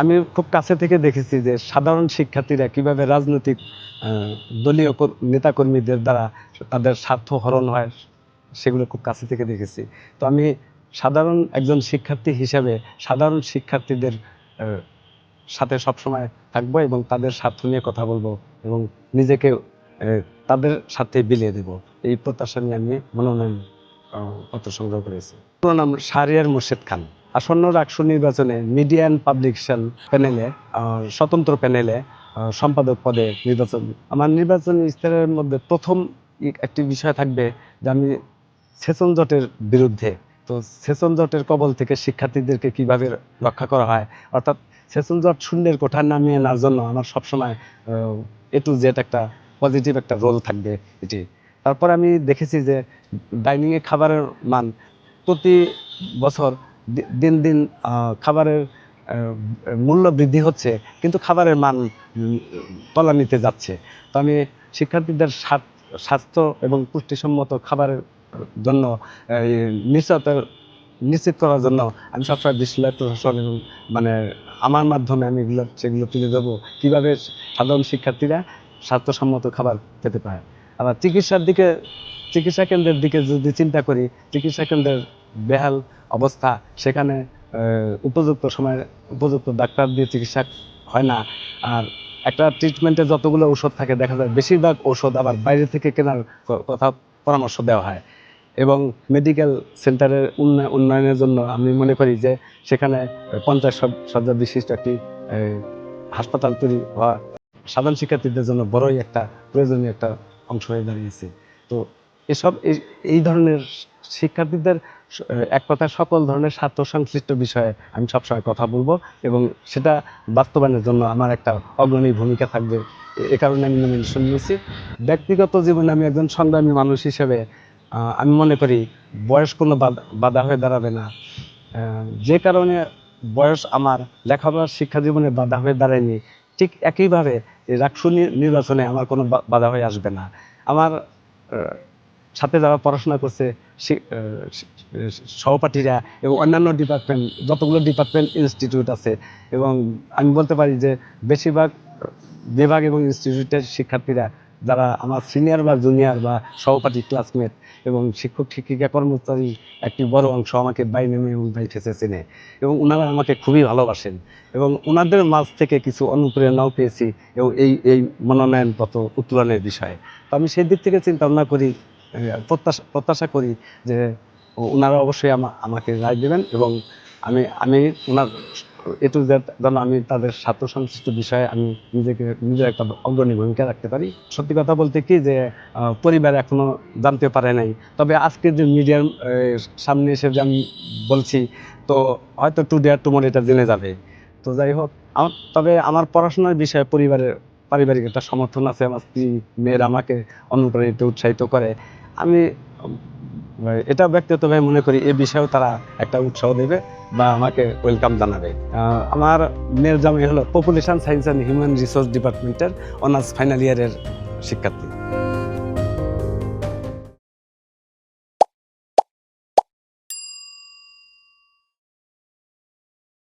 আমি খুব কাছে থেকে দেখেছি যে সাধারণ শিক্ষার্থীরা কীভাবে রাজনৈতিক দলীয় নেতাকর্মীদের দ্বারা তাদের স্বার্থ হরণ হয়, সেগুলো খুব কাছে থেকে দেখেছি। তো আমি সাধারণ একজন শিক্ষার্থী হিসাবে সাধারণ শিক্ষার্থীদের সাথে সবসময় থাকব এবং তাদের স্বার্থ নিয়ে কথা বলব এবং নিজেকে তাদের সাথে বিলিয়ে দেব। এই প্রত্যাশা নিয়ে আমি মনোনয়ন পত্র সংগ্রহ করেছি। পুরো নাম শাহরিয়ার মুর্শেদ খান। আসন্ন রাকসু নির্বাচনে মিডিয়া অ্যান্ড পাবলিকেশন প্যানেলে স্বতন্ত্র প্যানেলে সম্পাদক পদে নির্বাচন। আমার নির্বাচন ইস্তারের মধ্যে প্রথম একটি বিষয় থাকবে যে আমি সেচন জটের বিরুদ্ধে, তো সেচন জটের কবল থেকে শিক্ষার্থীদেরকে কীভাবে রক্ষা করা হয়? অর্থাৎ সেচন জট শূন্যের কোঠা নামিয়ে আনার জন্য আমার সবসময় এ টু জেড একটা পজিটিভ একটা রোল থাকবে এটি। তারপর আমি দেখেছি যে ডাইনিংয়ে খাবারের মান প্রতি বছর দিন দিন খাবারের মূল্য বৃদ্ধি হচ্ছে, কিন্তু খাবারের মান তলানিতে যাচ্ছে। তো আমি শিক্ষার্থীদের স্বাস্থ্য এবং পুষ্টিসম্মত খাবারের জন্য নিশ্চয়তা, নিশ্চিত করার জন্য আমি সবসময় প্রশাসন এবং মানে আমার মাধ্যমে আমি এগুলো, সেগুলো তুলে দেবো কীভাবে সাধারণ শিক্ষার্থীরা স্বাস্থ্যসম্মত খাবার পেতে পারে? আবার চিকিৎসার দিকে, চিকিৎসা কেন্দ্রের দিকে যদি চিন্তা করি, চিকিৎসা কেন্দ্রের বেহাল অবস্থা। সেখানে উপযুক্ত সময় উপযুক্ত ডাক্তার দিয়ে চিকিৎসা হয় না। আর একটা ট্রিটমেন্টে যতগুলো ঔষধ থাকে, দেখা যায় বেশিরভাগ ঔষধ আবার বাইরে থেকে কেনার কথা পরামর্শ দেওয়া হয়। এবং মেডিকেল সেন্টারের উন্নয়- উন্নয়নের জন্য আমি মনে করি যে, সেখানে পঞ্চাশ শয্যা বিশিষ্ট একটি হাসপাতাল তৈরি হওয়া সাধারণ শিক্ষার্থীদের জন্য বড়ই একটা প্রয়োজনীয় একটা অংশ হয়ে দাঁড়িয়েছে। তো এসব এই- ধরনের শিক্ষার্থীদের এক কথা সকল ধরনের স্বার্থ সংশ্লিষ্ট বিষয়ে আমি সবসময় কথা বলব এবং সেটা বাস্তবায়নের জন্য আমার একটা অগ্রণী ভূমিকা থাকবে। এ- কারণে আমি নমিনেশন নিয়েছি। ব্যক্তিগত জীবনে আমি একজন সংগ্রামী মানুষ হিসেবে আমি মনে করি বয়স কোনো বাধা- হয়ে দাঁড়াবে না। যে কারণে বয়স আমার লেখাপড়ার শিক্ষা জীবনে বাধা হয়ে দাঁড়ায়নি, ঠিক একইভাবে রাকসু নির্বাচনে আমার কোনো বাধা হয়ে আসবে না। আমার সাথে যারা পড়াশোনা করছে সহপাঠীরা এবং অন্যান্য ডিপার্টমেন্ট যতগুলো ডিপার্টমেন্ট ইনস্টিটিউট আছে এবং আমি বলতে পারি যে বেশিরভাগ বিভাগ এবং ইনস্টিটিউটের শিক্ষার্থীরা যারা আমার সিনিয়র বা জুনিয়র বা সহপাঠী ক্লাসমেট এবং শিক্ষক, শিক্ষিকা, কর্মচারী একটি বড় অংশ আমাকে বাই নেমে এবং বাই ফেসে চেনে এবং ওনারা আমাকে খুবই ভালোবাসেন এবং ওনাদের মাঝ থেকে কিছু অনুপ্রেরণাও পেয়েছি এবং এই এই মনোনয়নপত্র উত্তোলনের বিষয়ে। তো আমি সেই দিক থেকে চিন্তা ভাবনা করি প্রত্যাশা প্রত্যাশা করি যে ওনারা অবশ্যই আমাকে রায় দেবেন এবং আমি আমি ওনার এটু যেন আমি তাদের স্বার্থ সংশ্লিষ্ট বিষয়ে আমি নিজেকে নিজের একটা অগ্রণী ভূমিকা রাখতে পারি। সত্যি কথা বলতে কি যে পরিবার এখনও জানতে পারে নাই। তবে আজকে যে মিডিয়ার সামনে এসে যে আমি বলছি, তো হয়তো টু ডে ডেয়ার টুমোর এটা জেনে যাবে। তো যাই হোক, আমার, তবে আমার পড়াশোনার বিষয়ে পরিবারের, পারিবারিক একটা সমর্থন আছে। আমার স্ত্রী, মেয়েরা আমাকে অনুপ্রাণিত, উৎসাহিত করে। আমি এটা এটা ব্যক্তিগতভাবে মনে করি, এ বিষয়েও তারা একটা উৎসাহ দেবে বা আমাকে ওয়েলকাম জানাবে। আমার মেয়ের জামাই হলো population science and human resource ডিপার্টমেন্টের অনার্স ফাইনাল ইয়ারের শিক্ষার্থী।